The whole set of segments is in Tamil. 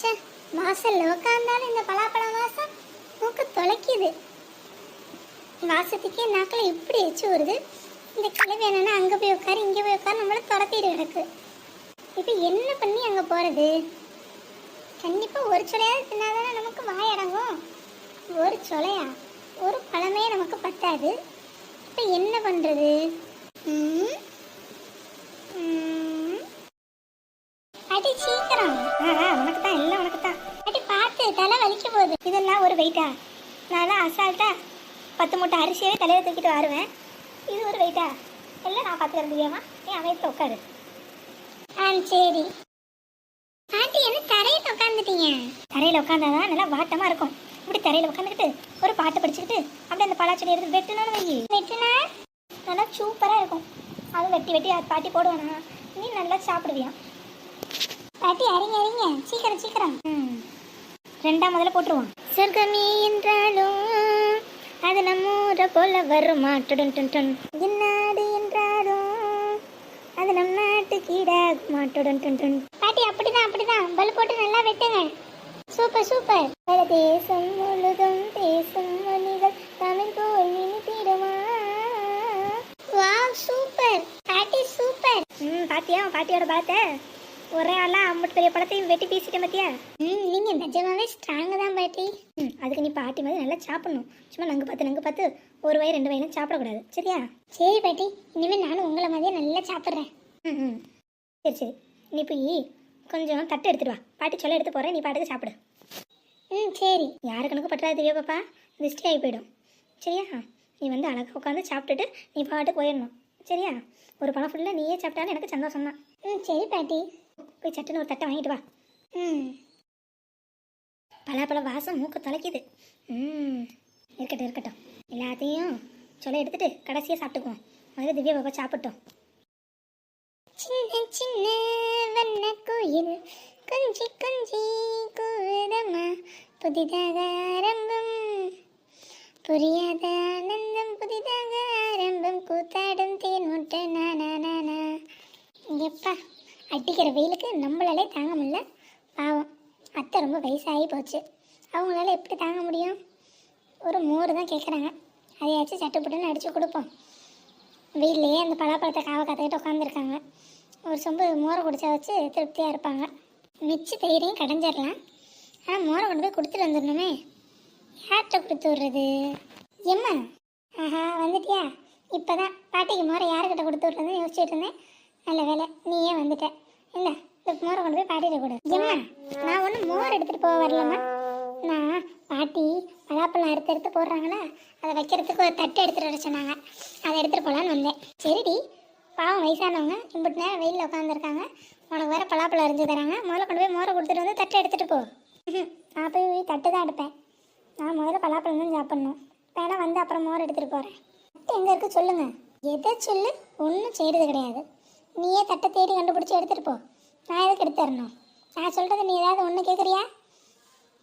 ச்சே வாசலில் உட்காந்தாலும் இந்த பலாப்பழம் வாசம் மூக்கு தொலைக்குது. வாசத்துக்கே நாக்கில் இப்படி எச்சு வருது இந்த கிளவி என்னென்னா அங்கே போய் உட்காரு இங்கே போய் உட்காரு நம்மளை துரத்திட்டு கிடக்கு. இப்போ என்ன பண்ணி அங்கே போகிறது கண்டிப்பாக ஒரு சொலையாவது தின்னாதானே நமக்கு வாய் அடங்கும். ஒரு சொலையா ஒரு பழமே நமக்கு பத்தாது. இப்போ என்ன பண்ணுறது ம்? வெயிட்டா? நான் அசால்ட்டாக அசால்ட்டா பத்து மூட்டை அரிசியவே தலையில் தூக்கிட்டு வருவேன். இது ஒரு வெயிட்டா? எல்லாம் நான் பார்த்துக்கிறேன் திவ்யாமா நீ அமைத்து உட்காரு ஆ சரி. ஆண்டி என்ன தரையில் உட்காந்துட்டீங்க தரையில் உட்காந்தாதான் நல்லா வாட்டமாக இருக்கும். இப்படி தரையில் உட்காந்துக்கிட்டு ஒரு பாட்டு படிச்சுக்கிட்டு அப்படியே அந்த பலாச்செடி எடுத்து வெட்டணும்னு வை வெட்டினா? நல்லா சூப்பராக இருக்கும். அது வெட்டி வெட்டி அது பாட்டி போடுவானா. நீ நல்லா சாப்பிடுவியா? பாட்டி அறிங்க அறிங்க சீக்கிரம் சீக்கிரம். ம். ரெண்டாம் முதல்ல போட்டுருவோம். சொர்க்கமே என்றாலும் அது நம்ம ஊரை போல வருமா. டுடன் டுன் டுன் இந்நாடு என்றாலும் அது நம் நாட்டு கீடாகுமா. டுடன் டுன் டுன் பாட்டி அப்படிதான் அப்படிதான். பல் போட்டு நல்லா வெட்டுங்க. Super super. பல தேசம் முழுதும் பேசும் மொழிகள் தமிழ் போல் இனிப்பிடுமா வா சூப்பர். பாட்டி சூப்பர். ம் பாத்தியா? உன் பாட்டியோட பார்த்த ஒரே ஆளா அம்பட்டு பெரிய பழத்தையும் வெட்டி பேசிட்டேன் பத்தியா? ம் நீங்க நிஜமாவே ஸ்ட்ராங் தான் பாட்டி. ம் அதுக்கு நீ பாட்டி மாதிரி நல்லா சாப்பிடணும். சும்மா நங்கு பார்த்து நங்கு பார்த்து ஒரு வயிறு ரெண்டு வயலும் சாப்பிடக்கூடாது. சரியா? சரி பாட்டி இனிமேல் நானும் உங்களை மாதிரியே நல்லா சாப்பிட்றேன். ம் ம். சரி சரி. நீ போய் கொஞ்சம் தட்டு எடுத்துட்டு வா. பாட்டி சொல்ல எடுத்து போகிறேன் நீ பாட்டுக்கு சாப்பிடு. ம் சரி. யாரு கணக்கு பற்றாது தெரியா பாப்பா? திருஷ்டி ஆகி போயிடும். சரியா? நீ வந்து அழகாக உட்காந்து சாப்பிட்டுட்டு நீ பாட்டுக்கு போயிடணும். சரியா? ஒரு பழம் ஃபுல்லாக நீயே சாப்பிட்டாலும் எனக்கு சந்தோஷம் தான் ம் சரி பாட்டி. போய் சட்டுன்னு ஒரு தட்டை வாங்கிட்டு வா. ம். பலாப்பழ வாசம் மூக்க தொலைக்குது. ம். இருக்கட்டும் இருக்கட்டும். எல்லாத்தையும் சொல்ல எடுத்துட்டு கடைசியாக சாப்பிட்டுக்குவோம். முதல்ல திவ்யா பாப்பா சாப்பிட்டோம். சின்ன சின்ன வண்ண கோயில் கொஞ்சி கொஞ்சி கூதம்மா புதிதாக ஆரம்பம். புரியாத ஆனந்தம் புதிதாக ஆரம்பம். கூத்தாடும் தேன் முட்டை நானா எப்பா அடிக்கிற வெயிலுக்கு நம்மளாலே தாங்க முடியல. பாவம். அத்தை ரொம்ப வயசாகி போச்சு. அவங்களால எப்படி தாங்க முடியும்? ஒரு மோர் தான் கேட்குறாங்க அதையாச்சும் சட்டுப்பட்டுன்னு அடித்து கொடுப்போம். வீட்லேயே அந்த பலாப்பழத்தை காவை கற்றுக்கிட்டு உட்காந்துருக்காங்க ஒரு சொம்பு மோரை குடிச்சா வச்சு திருப்தியாக இருப்பாங்க. மிச்ச தயிரையும் கடைஞ்சிடலாம். ஆனால் மோரை கொண்டு போய் கொடுத்துட்டு வந்துடணுமே. யார்கிட்ட கொடுத்து விட்றது? எம்மா? ஆஹா வந்துட்டியா? இப்போ தான் பாட்டிக்கு மோரை யாருக்கிட்ட கொடுத்து விட்றதுன்னு யோசிச்சுட்டு இருந்தேன். நல்ல வேலை நீயே வந்துட்ட. இல்லை இந்த மோரை கொண்டு போய் பாட்டிகிட்ட கொடு. ஏம்மா நான் ஒன்றும் மோர் எடுத்துகிட்டு போக வரலம்மா. நான் பாட்டி பலாப்பழம் அறுத்து எடுத்து போடுறாங்களா? அதை வைக்கிறதுக்கு ஒரு தட்டு எடுத்துகிட்டு வர சொன்னாங்க. அதை எடுத்துகிட்டு போகலான்னு வந்தேன். சரிடி. பாவம் வயசானவங்க இம்பிட்டு நேரம் வெயிலில் உட்காந்துருக்காங்க உனக்கு வேறு பலாப்பழம் அரிஞ்சு தராங்க. முதல்ல கொண்டு போய் மோரை கொடுத்துட்டு வந்து தட்டை எடுத்துகிட்டு போ. நான் போய் தட்டு தான் எடுப்பேன். நான் முதல்ல பலாப்பழம் தான் சாப்பிட்ணும். வேணா வந்து அப்புறம் மோர் எடுத்துகிட்டு போகிறேன் எங்கே இருக்குது சொல்லுங்கள் எதை சொல்லு? ஒன்றும் செய்கிறது கிடையாது. நீயே தட்டை தேடி கண்டுபிடிச்சி எடுத்துகிட்டு போ. நான் எதுக்கு எடுத்து தரணும்? நான் சொல்கிறது நீ ஏதாவது ஒன்று கேட்குறியா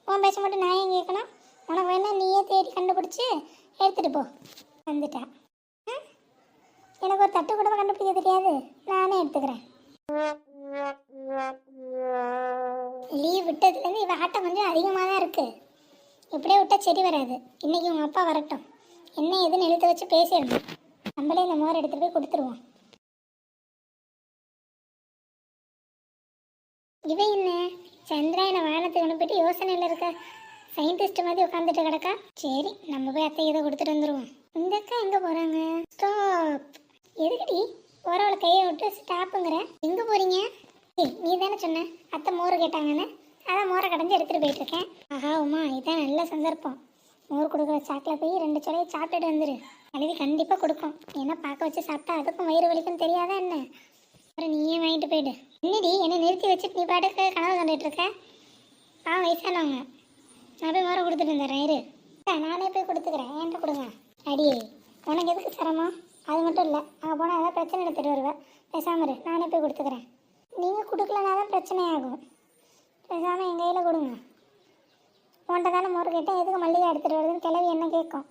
உன் பேச மட்டும் நான் ஏன் கேட்கணும்? உனக்கு வேணா நீயே தேடி கண்டுபிடிச்சி எடுத்துகிட்டு போ. வந்துட்டா. எனக்கு ஒரு தட்டு கூட கண்டுபிடிக்க தெரியாது. நானே எடுத்துக்கிறேன். லீவ் விட்டதுலேருந்து இவ ஆட்டம் கொஞ்சம் அதிகமாக தான் இருக்குது இப்படியே விட்டால் சரி வராது. இன்றைக்கி உங்கள் அப்பா வரட்டும். என்ன எதுன்னு எழுத்து வச்சு பேசிடணும். நம்மளே இந்த மோர் எடுத்துகிட்டு போய் கொடுத்துருவோம். இவன் என்ன? சந்திராயனை வானத்துக்கு அனுப்பிட்டு யோசனையில் இருக்க. சயின்டிஸ்ட் மாதிரி உட்காந்துட்டு கிடக்கா? சரி நம்ம போய் அத்தை இதை கொடுத்துட்டு வந்துடுவோம் இந்த அக்கா எங்கே போகிறாங்க ஸ்டாப் எதுக்கடி? போகிறவளை கையை விட்டு ஸ்டாப்புங்கிற எங்கே போகிறீங்க ஏய் நீ தானே சொன்ன. அத்தை மோர் கேட்டாங்கன்னு. அதான் மோரை கடைஞ்சி எடுத்துகிட்டு போயிட்டுருக்கேன் ஆஹா உமா இதான் நல்ல சந்தர்ப்பம். மோர் கொடுக்குற சாக்கில் போய் ரெண்டு சொலையை சாப்பிட்டுட்டு வந்துடு அழுதி கண்டிப்பாக கொடுக்கும். ஏன்னா பார்க்க வச்சு சாப்பிட்டா அதுக்கும் வயிறு வலிக்கும் தெரியாதா என்ன? அப்புறம் நீயே வாங்கிட்டு போயிடு. என்னடி என்னை நிறுத்தி வச்சுட்டு நீ பாட்டுக்கு கனவு கண்டுட்டு இருக்க? ஆ வயசானவங்க. நான் போய் மோரை கொடுத்துட்டு வந்துடுறேன் இரு. நானே போய் கொடுத்துக்கிறேன். என்கிட்ட கொடுங்க. அடியே உனக்கு எதுக்கு சிரமம்? அது மட்டும் இல்லை அங்கே போனால் ஏதாவது பிரச்சனை எடுத்துகிட்டு வருவேன் பேசாமல் இரு நானே போய் கொடுத்துக்கிறேன். நீங்கள் கொடுக்கலனா தான் பிரச்சனையாகும். பேசாமல் என் கையில் கொடுங்க. உன்ட்ட தானே மோர் கேட்டேன் எதுக்கு மல்லிகை எடுத்துகிட்டு வருதுன்னு கிளவி என்ன கேட்கும்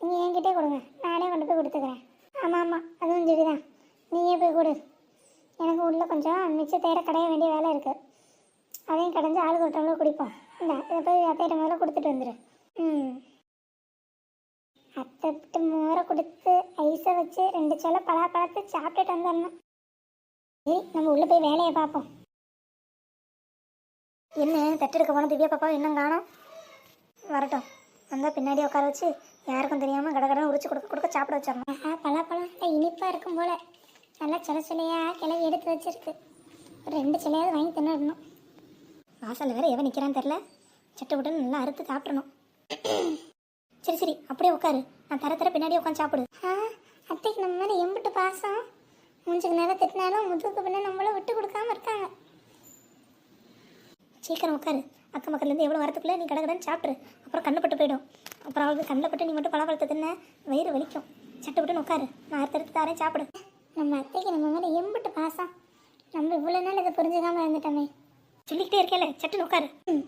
நீங்கள் என்கிட்டே கொடுங்க. நானே கொண்டு போய் கொடுத்துக்கிறேன். ஆமாம் ஆமாம் அதுவும் சரி தான். நீயே போய் கொடு. எனக்கு உள்ளே கொஞ்சம் மிச்ச தேர கடைய வேண்டிய வேலை இருக்குது அதையும் கடைஞ்சி ஆளுக்கு ஒரு குடிப்போம். இந்த இதை போய் அத்தையிட்ட முதல்ல கொடுத்துட்டு வந்துடு ம். அத்தை விட்டு மோரை கொடுத்து ஐஸை வச்சு ரெண்டு சொல்ல பலாப்பழத்தை சாப்பிட்டுட்டு வந்துடணும். சரி நம்ம உள்ளே போய் வேலையை பார்ப்போம். என்ன தட்டெடுக்க போன திவ்யா பாப்பா இன்னும் காணோம்? வரட்டும். வந்தால் பின்னாடி உட்கார வச்சு யாருக்கும் தெரியாமல் கடகடன்னு உரிச்சு கொடுக்க கொடுக்க சாப்பிட வச்சிடணும். ஆஹா பலாப்பழம் இனிப்பாக இருக்கும் போல. நல்லா சில சிலையாக கிளவி எடுத்து வச்சிருக்கு. ஒரு ரெண்டு சிலையாவது வாங்கி தின்னுடணும். வாசலில் வேற எவன் நிற்கிறான்னு தெரில சட்டை விட்டு நல்லா அறுத்து சாப்பிடணும். சரி சரி அப்படியே உட்காரு. நான் தர தர பின்னாடி உட்காந்து சாப்பிடு. அத்தைக்கு நம்ம மேலே எம்பிட்டு பாசம். மூஞ்சுக்கு நேரம் திட்டினாலும் முதுகுக்கு பின்ன நம்மள விட்டு கொடுக்காம இருக்காங்க. சீக்கிரம் உட்காரு. அக்கம் பக்கத்துலேருந்து எவ்வளோ வரத்துக்குள்ளே நீ கடகடன்னு சாப்பிட்ரு அப்புறம் கண்ணு பட்டு போயிடும். அப்புறம் அவளுக்கு கண்ணில் பட்டு நீ மட்டும் பழப்பழத்தை தின்ன வயிறு வலிக்கும். சட்டை விட்டுன்னு உட்காரு. நான் அடுத்து எடுத்து தாரேன் சாப்பிடு. நம்ம அத்தைக்கு நம்ம மேலே எம்பிட்டு பாசம். நம்ம இவ்வளோ நாள் இதை புரிஞ்சுக்காம இருந்துட்டோமே. சொல்லிக்கிட்டே இருக்கேல சட்டுன்னு உட்காரு. ம்.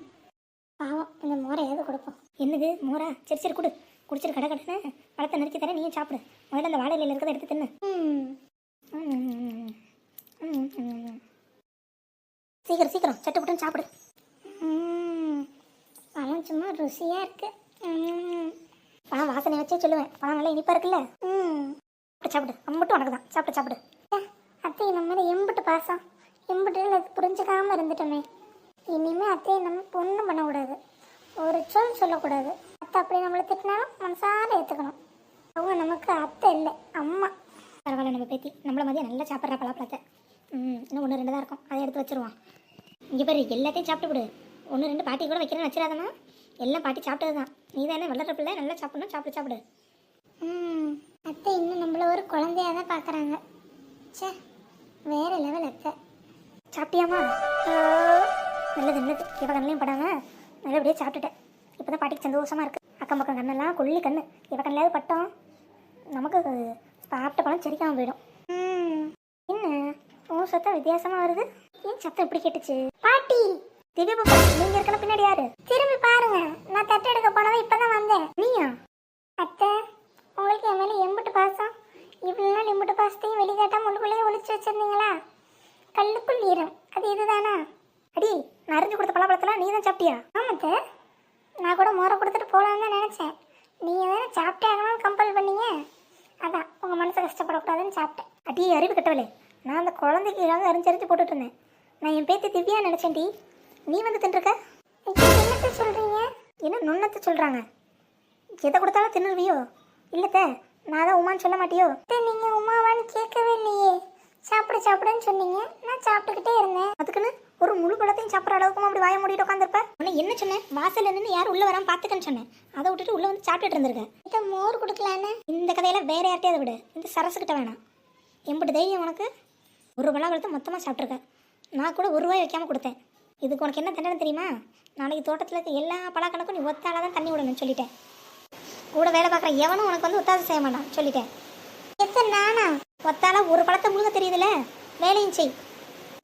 பாவம் இந்த மோரையாவது கொடுப்போம். என்னது மோரா? சரி சரி கொடு. குடிச்சிட்டு கடை கடனை பழத்தை நறுக்கி தரேன் நீயும் சாப்பிடு. முதல்ல அந்த வாழையில இருக்கிறத எடுத்து தின்னு. சீக்கிரம் சீக்கிரம் சட்டு புட்டுன்னு சாப்பிடு. பழம் சும்மா ருசியாக இருக்கு. பழம் வாசனை வச்சே சொல்லுவேன். பழம் நல்லா இனிப்பாக இருக்குல்ல? ம். சாப்பிடு சாப்பிடு. அம்மட்டும் உனக்கு தான் சாப்பிடு சாப்பிடு. அத்தை நம்ம மேலே எம்பிட்டு பாசம். எம்பிட்டு அது புரிஞ்சுக்காம இருந்துட்டோமே. இனிமே அத்தையை நம்ம பொண்ணும் பண்ணக்கூடாது. ஒரு சொல் சொல்லக்கூடாது. அத்தை அப்படி நம்மளை திட்டினாலும் மனசார ஏற்றுக்கணும் அவங்க நமக்கு அத்தை இல்லை அம்மா. பரவாயில்ல நம்ம பேத்தி. நம்மள மதியம் நல்லா சாப்பிட்ற பழப்பழத்தை ம் இன்னும் ஒன்று ரெண்டு தான் இருக்கும். அதை எடுத்து வச்சிருவான். இங்கே பாரு எல்லாத்தையும் சாப்பிட்டு விடு. ஒன்று ரெண்டு பாட்டி கூட வைக்கிறேன்னு வச்சிடாதம்மா எல்லாம் பாட்டி சாப்பிட்டது தான் நீ தானே வளர்ற பிள்ளை நல்லா சாப்பிடணும் சாப்பிட்டு சாப்பிடு. ம். அத்தை இன்னும் நம்மள ஒரு குழந்தையா தான் பார்க்குறாங்க ச்சே வேற லெவல் அத்தை. சாப்பிட்டியாமா நல்லது நல்லது. இவ கண்ணிலையும் நல்லபடியாக சாப்பிட்டுட்டேன். இப்போ தான் பாட்டிக்கு சந்தோஷமாக இருக்குது அக்கம் பக்கம் கண்ணெல்லாம் கொல்லி கண்ணு. இவ கண்ணிலாவது பட்டோம். நமக்கு சாப்பிட்ட பழம் செடிக்காமல் போயிடும். என்ன? உன் சத்தம் வித்தியாசமாக வருது. ஏன் சத்தம் இப்படி கேட்டுச்சு? பாட்டி திவ்யா பாப்பா நீங்க இருக்கல பின்னாடி யாரு? திரும்பி பாருங்க. நான் தட்டு எடுக்க போனதை இப்பதான் வந்தேன். நீயா? அத்தை உங்களுக்கு என் மேல எம்பிட்டு பாசம் இவ்வளவு நாள் எம்பிட்டு பாசத்தையும் வெளிக்காட்டாம உள்ளுக்குள்ளேயே ஒளிச்சு வச்சிருந்தீங்களா கல்லுக்குள் ஈரம் அது இதுதானா அடி நான் அரிஞ்சு கொடுத்த பழப்பழத்தெல்லாம் நீ தான் சாப்பிட்டியா ஆமாத்த நான் கூட மோரை கொடுத்துட்டு போகலான்னு தான் நினச்சேன். நீங்கள் தானே சாப்பிட்டே ஆகணும்னு கம்பல் பண்ணீங்க. அதான் உங்கள் மனசை கஷ்டப்படக்கூடாதுன்னு சாப்பிட்டேன். அடி அறிவு கட்டவளே. நான் அந்த குழந்தைக்கு ஏதாவது அரிஞ்சு அரிஞ்சு போட்டுட்டு இருந்தேன் நான் என் பேத்தி திவ்யா நினச்சேன் டி நீ வந்து தின்றுருக்க என்னத்தை சொல்கிறீங்க என்ன நுண்ணத்தை சொல்கிறாங்க எதை கொடுத்தாலும் தின்னுருவியோ? இல்லத்த நான் தான் உமான்னு சொல்ல மாட்டியோ? நீங்க உமாவான்னு கேட்கவே இல்லையே. சாப்பிடுன்னு சொன்னீங்க. நான் சாப்பிட்டுக்கிட்டே இருந்தேன். அதுக்குன்னு ஒரு முழு பழத்தையும் சாப்பிட்ற அளவுக்கு அப்படி வாய மூடிட்டு உட்காந்துருப்ப உன்னை என்ன சொன்னேன்? வாசல்ல நின்று யாரும் உள்ள வராம பாத்துக்கன்னு சொன்னேன். அதை விட்டுட்டு உள்ள வந்து சாப்பிட்டுட்டு இருந்திருக்க இதை மோர் கொடுக்கலான்னு? இந்த கதையில வேற யார்ட்டையாவது விடு. இந்த சரசு கிட்ட வேணாம். எம்பிட்டு தைரியம் உனக்கு? ஒரு பழாப்பழத்தை மொத்தமாக சாப்பிட்ருக்க நான் கூட ஒரு ரூபாய் வைக்காம கொடுத்தேன். இதுக்கு உனக்கு என்ன தண்டனை தெரியுமா? நாளைக்கு தோட்டத்தில் இருக்க எல்லா பழக்கணக்கும் நீ ஒத்தால தான் தண்ணி விடணும்னு சொல்லிட்டேன். கூட வேலை பார்க்குற எவனும் உனக்கு வந்து ஒத்தாசை செய்ய மாட்டான். சொல்லிட்டேன். எத்தனை நானா? ஒத்தால ஒரு பழத்தை முழுங்க தெரியுதுல வேலையும் செய்.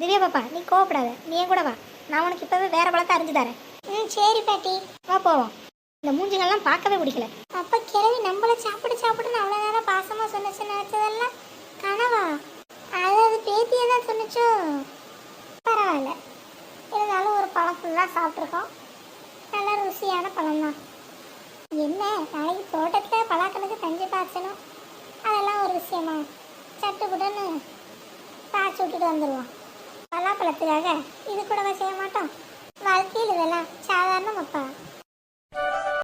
திவ்யா பாப்பா நீ கோவப்படாத. நீ என் கூட வா. நான் உனக்கு இப்பவே வேற பழத்தை அறிஞ்சு தரேன். ம் சரி பாட்டி. வா போவோம். இந்த மூஞ்சிகள்லாம் பார்க்கவே பிடிக்கல. அப்ப கிழவி நம்மள சாப்பிடு சாப்பிடுன்னு அவ்வளோ நேரம் பாசமா சொன்னச்சு நினைச்சதெல்லாம் கனவா? அதாவது பேத்தியே தான் சொன்னிச்சோ? பரவாயில்ல. இருந்தாலும் ஒரு பழம் ஃபுல்லாக சாப்பிட்ருக்கோம் நல்ல ருசியான பழம் தான் என்ன நாளைக்கு தோட்டத்தில் பலாக்கணுக்கு தஞ்சை பாய்ச்சணும்? அதெல்லாம் ஒரு விஷயமா? சட்டுப்புடன்னு காய்ச்சி விட்டுட்டு வந்துடுவோம் பலாப்பழத்துக்காக இது கூடவா செய்ய மாட்டோம்? வாழ்க்கையில் இதெல்லாம் சாதாரண அப்பா